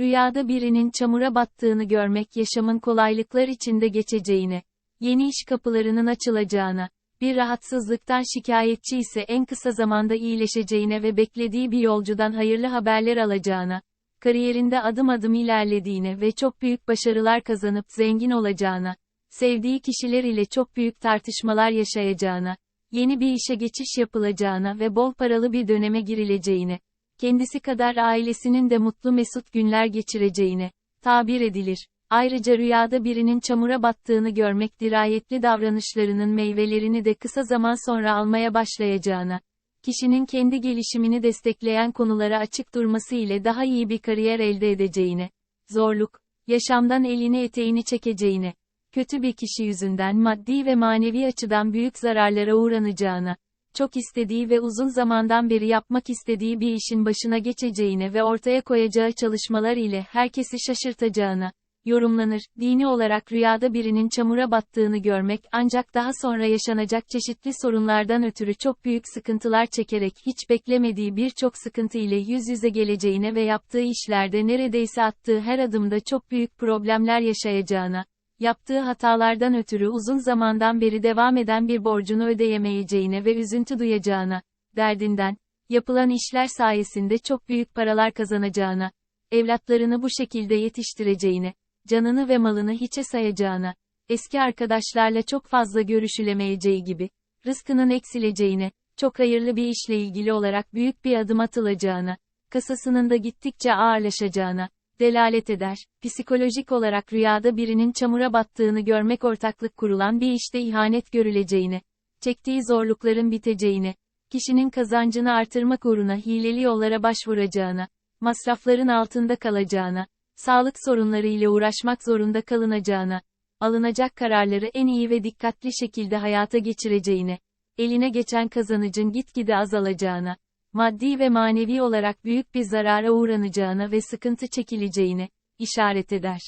Rüyada birinin çamura battığını görmek yaşamın kolaylıklar içinde geçeceğini, yeni iş kapılarının açılacağına, bir rahatsızlıktan şikayetçi ise en kısa zamanda iyileşeceğine ve beklediği bir yolcudan hayırlı haberler alacağına, kariyerinde adım adım ilerlediğine ve çok büyük başarılar kazanıp zengin olacağına, sevdiği kişiler ile çok büyük tartışmalar yaşayacağına, yeni bir işe geçiş yapılacağına ve bol paralı bir döneme girileceğine, kendisi kadar ailesinin de mutlu mesut günler geçireceğine tabir edilir. Ayrıca rüyada birinin çamura battığını görmek dirayetli davranışlarının meyvelerini de kısa zaman sonra almaya başlayacağına, kişinin kendi gelişimini destekleyen konulara açık durması ile daha iyi bir kariyer elde edeceğine, zorluk, yaşamdan elini eteğini çekeceğine, kötü bir kişi yüzünden maddi ve manevi açıdan büyük zararlara uğranacağına, çok istediği ve uzun zamandan beri yapmak istediği bir işin başına geçeceğine ve ortaya koyacağı çalışmalar ile herkesi şaşırtacağına, yorumlanır. Dini olarak rüyada birinin çamura battığını görmek ancak daha sonra yaşanacak çeşitli sorunlardan ötürü çok büyük sıkıntılar çekerek hiç beklemediği birçok sıkıntı ile yüz yüze geleceğine ve yaptığı işlerde neredeyse attığı her adımda çok büyük problemler yaşayacağına, yaptığı hatalardan ötürü uzun zamandan beri devam eden bir borcunu ödeyemeyeceğine ve üzüntü duyacağına, derdinden, yapılan işler sayesinde çok büyük paralar kazanacağına, evlatlarını bu şekilde yetiştireceğine, canını ve malını hiçe sayacağına, eski arkadaşlarla çok fazla görüşülemeyeceği gibi, rızkının eksileceğine, çok hayırlı bir işle ilgili olarak büyük bir adım atılacağına, kasasının da gittikçe ağırlaşacağına, delalet eder. Psikolojik olarak rüyada birinin çamura battığını görmek ortaklık kurulan bir işte ihanet görüleceğini, çektiği zorlukların biteceğini, kişinin kazancını artırmak uğruna hileli yollara başvuracağına, masrafların altında kalacağına, sağlık sorunları ile uğraşmak zorunda kalınacağına, alınacak kararları en iyi ve dikkatli şekilde hayata geçireceğine, eline geçen kazanıcın gitgide azalacağına, maddi ve manevi olarak büyük bir zarara uğranacağına ve sıkıntı çekileceğine işaret eder.